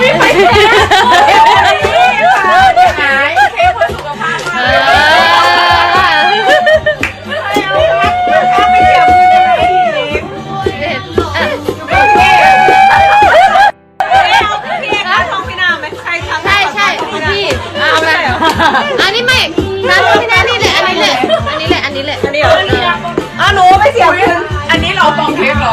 พี่ไปเทปหายเทปเพื่อสุขภาพมาอันนี้ไม่นะพี่นะนี่แหละ อันนี้แหละ อันนี้แหละ อันนี้แหละ อันนี้เหรออะหนูไม่เสียงอันนี้เราปองเทปเหรอ